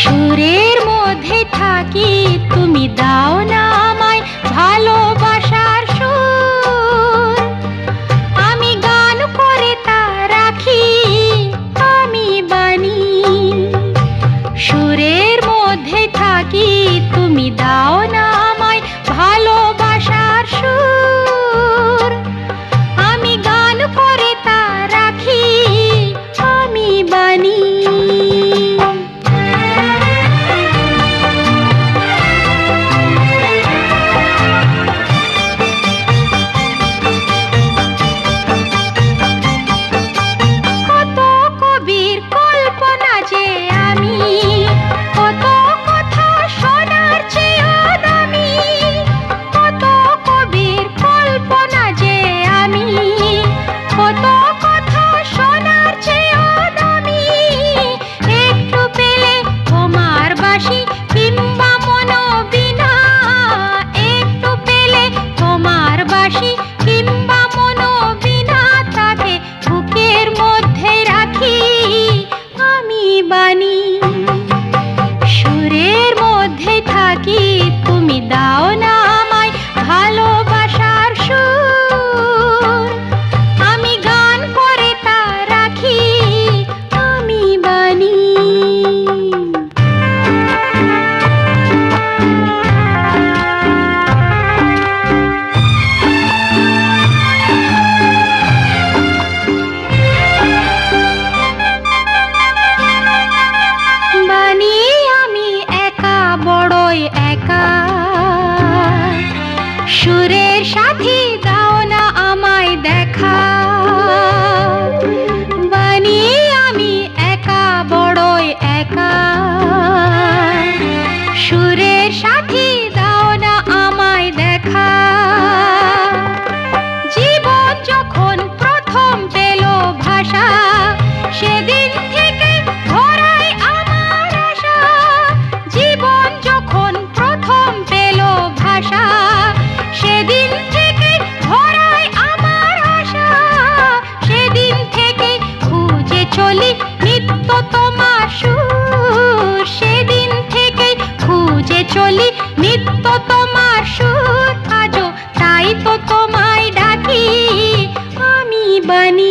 সুরে দাও না একা সুরের সাথী দাও আমায় দেখা। জীবন যখন প্রথম পেল ভাষা, সেদিন জীবন যখন প্রথম পেল ভাষা, সেদিন সেদিন থেকে খুঁজে চলি নিত্য চলি নিত্য তোমার সুর আজো তাই তো তোমায় ডাকি। আমি বানি